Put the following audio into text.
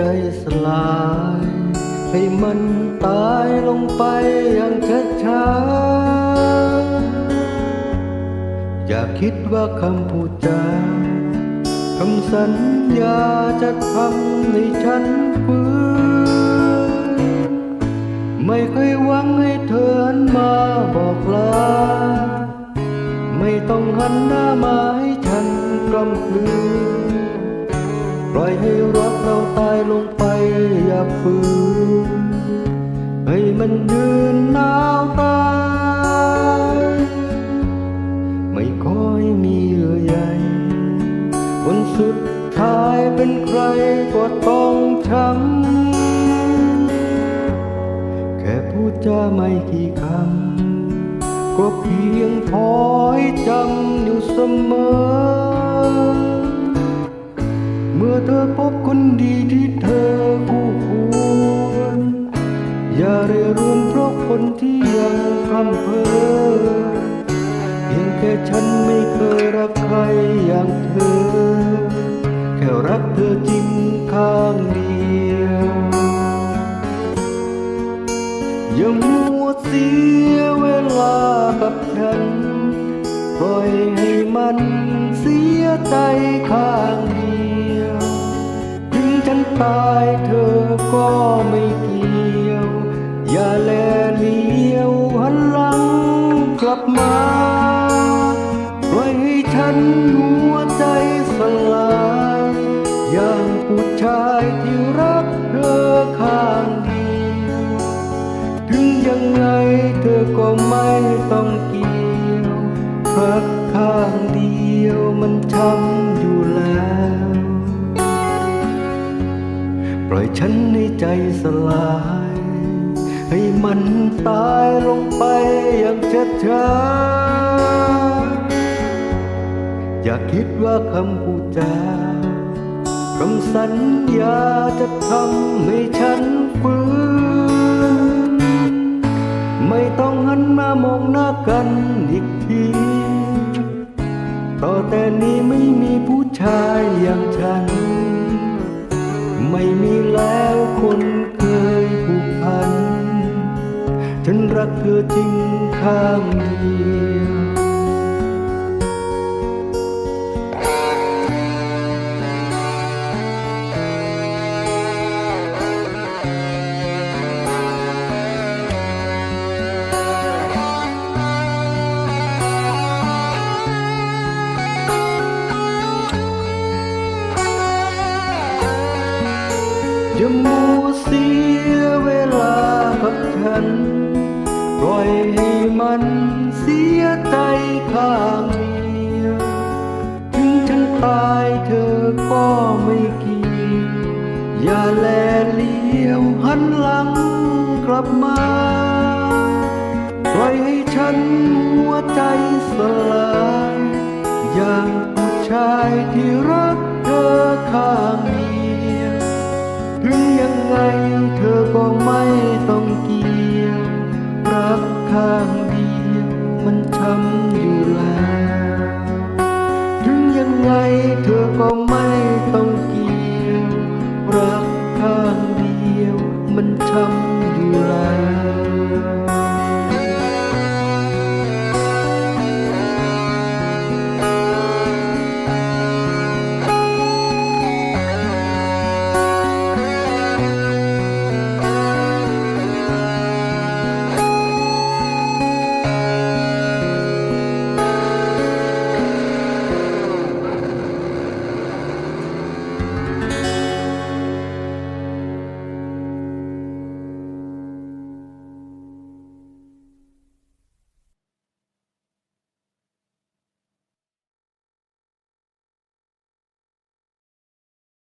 ใจสลาย ให้มันตายลงไปอย่างช้าๆอย่าคิดว่าคำพูดจาคำสัญญาจะทำให้ฉันฟื้นไม่เคยหวังให้เธอหันมาบอกลา ไม่ต้องหันหน้ามาให้ฉันกลำคืน ล่อยให้รักเราตายลงไปอย่าฝืนให้มันยืนหนาวตายไม่ค่อยมีเยื่อใยคนสุดท้ายเป็นใครก็ต้องช้ำแค่พูดจาไม่กี่คำก็เพียงพอให้จำอยู่เสมอ เมื่อเธอพบคนดีที่เธอคู่ควร อย่าเรรุนเพราะคนที่ยังพร่ำเพ้อเพียงแค่ฉันไม่เคยรักใครอย่างเธอ แค่รักเธอจริงข้างเดียวอย่ามัวเสียเวลากับฉัน ปล่อยให้มันเสียใจข้าง ก็ไม่เกี่ยว อย่าแลเลี้ยวหันหลังกลับมา ฉันในใจสลาย ให้มันตายลงไปอย่างช้าๆอย่าคิดว่าคำพูดจาคำสัญญาจะทำให้ฉันฟื้น ไม่ต้องหันมามองหน้ากันอีกที ต่อแต่นี้ไม่มีผู้ชายอย่างฉัน ไม่มีแล้วคนเคยผูกพัน ฉันรักเธอจริงข้าง อย่ามัวเสียเวลากับฉัน ปล่อยให้มันเสียใจข้างเดียวถึงฉันตายเธอก็ไม่เกี่ยว อย่าแลเลี้ยวหันหลังกลับมา ปล่อยให้ฉันหัวใจสลาย อย่างผู้ชายที่รักเธอข้างเดียว thăm dù là. Thứ nhân ngày thưa con mấy